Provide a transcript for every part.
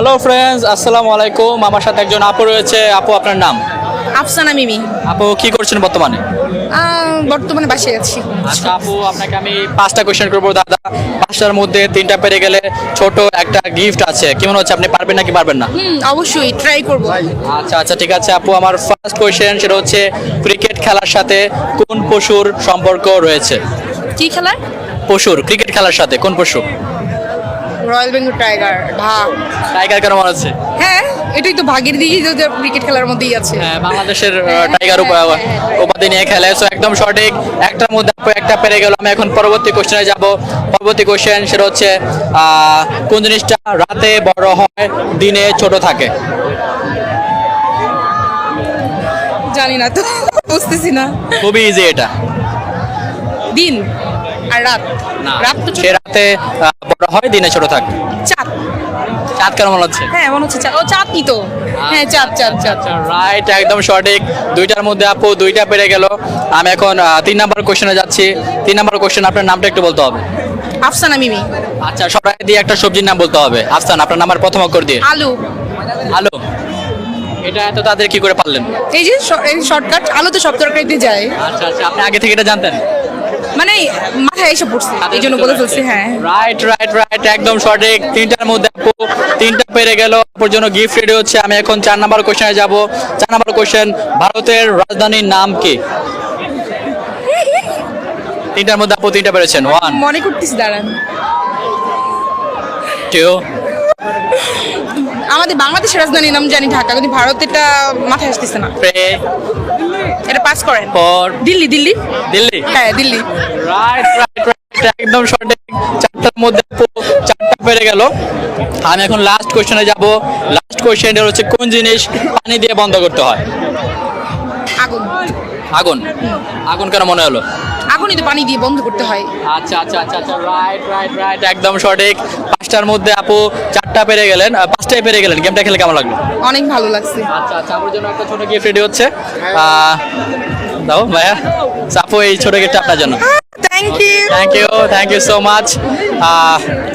Hello friends আসসালামু আলাইকুম আমার সাথে একজন আপু রয়েছে। আপু আপনার নাম? আফসানা মিমি। আপু কি করছেন বর্তমানে? বর্তমানে বাসায় আছি। আচ্ছা আপু আপনাকে আমি পাঁচটা কোশ্চেন করব দাদা। পাঁচটার মধ্যে তিনটা পেরে গেলে ছোট একটা গিফট আছে। কেমন হচ্ছে আপনি পারবেন নাকি পারবেন না? হুম অবশ্যই ট্রাই করব। আচ্ছা আচ্ছা ঠিক আছে আপু। আমার ফার্স্ট কোশ্চেন সেটা হচ্ছে ক্রিকেট খেলার সাথে কোন পশুর সম্পর্ক রয়েছে? কি খেলার? পশুর ক্রিকেট খেলার সাথে কোন পশু? রয়্যাল বেঙ্গল টাইগার ঢাক টাইগার কেন হচ্ছে হ্যাঁ এটাই তো ভাগের দিকেই তো ক্রিকেট খেলার মধ্যেই আছে। হ্যাঁ, বাংলাদেশের টাইগার উপাধি নিয়ে খেলে। সো একদম সঠিক একটার মধ্যে একটা পেরে গেল আমি এখন পরবর্তী কোশ্চেনে যাব। পরবর্তী কোশ্চেন সেটা হচ্ছে কোন জিনিসটা রাতে বড় হয় দিনে ছোট থাকে? জানি না তো বুঝতেছি না। খুবই ইজি এটা। দিন আর রাত। রাত তো সে রাতে বড় হয় দিনে ছোট থাকে। চাঁদ। চাঁদ কেন মনে হচ্ছে? হ্যাঁ মনে হচ্ছে চাঁদ। ও চাঁদই তো হ্যাঁ চাঁদ চাঁদ চাঁদ। রাইট একদম সঠিক। দুইটার মধ্যে আপু দুইটা পেরে গেল। আমি এখন তিন নাম্বার কোশ্চেনে যাচ্ছি। তিন নাম্বার কোশ্চেন আপনার নামটা একটু বলতে হবে। আফসানা মিমি। আচ্ছা সবাই দিয়ে একটা সবজির নাম বলতে হবে। আফসান আপনার নাম্বার প্রথম অক্ষর দিয়ে। আলু। আলু। এটা এত তাদের কি করে পারলেন? এই যে এই শর্টকাট আলু তো সব তরকারিতে যায়। আচ্ছা আচ্ছা আপনি আগে থেকে এটা জানতেন? মানে মাথায় এসে পড়ছে এই জন্য বলে ফেলছি হ্যাঁ। রাইট রাইট রাইট একদম সঠিক। তিনটার মধ্যে আপু তিনটা পেরে গেল আপুর জন্য গিফট রেডি হচ্ছে। আমি এখন চার নাম্বার কোশ্চেনে যাব। চার নাম্বার কোশ্চেন ভারতের রাজধানীর নাম কি? তিনটার মধ্যে আপু তিনটা পেরেছেন। ওয়ান মনে করতেছি দাঁড়ান। টু আমাদের বাংলাদেশের রাজধানীর নাম জানি ঢাকা। কিন্তু ভারতেরটা মাথায় আসতেছে না। এটা পাস করেন। পর দিল্লি দিল্লি? দিল্লি। হ্যাঁ দিল্লি। রাইট রাইট রাইট একদম সঠিক। চারটার মধ্যে চারটা পেরে গেল। আমি এখন লাস্ট কোশ্চেনে যাব। লাস্ট কোশ্চেনটা হচ্ছে কোন জিনিস পানি দিয়ে বন্ধ করতে হয়? আগুন। আগুন? আগুন কেন মনে হলো? আগুনই তো পানি দিয়ে বন্ধ করতে হয়। আচ্ছা আচ্ছা আচ্ছা আচ্ছা রাইট রাইট রাইট একদম সঠিক। পাঁচটার মধ্যে আপু চারটা পেরে গেলেন পাঁচটায় পেরে গেলেন গেমটা খেলে কেমন লাগল? অনেক ভালো লাগছে। আচ্ছা আচ্ছা আমার জন্য একটা ছোট গিফট রেডি হচ্ছে। দাও ভাইয়া। আপু এই ছোট গিফটটা আপনার জন্য। Thank you thank you thank you so much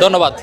ধন্যবাদ।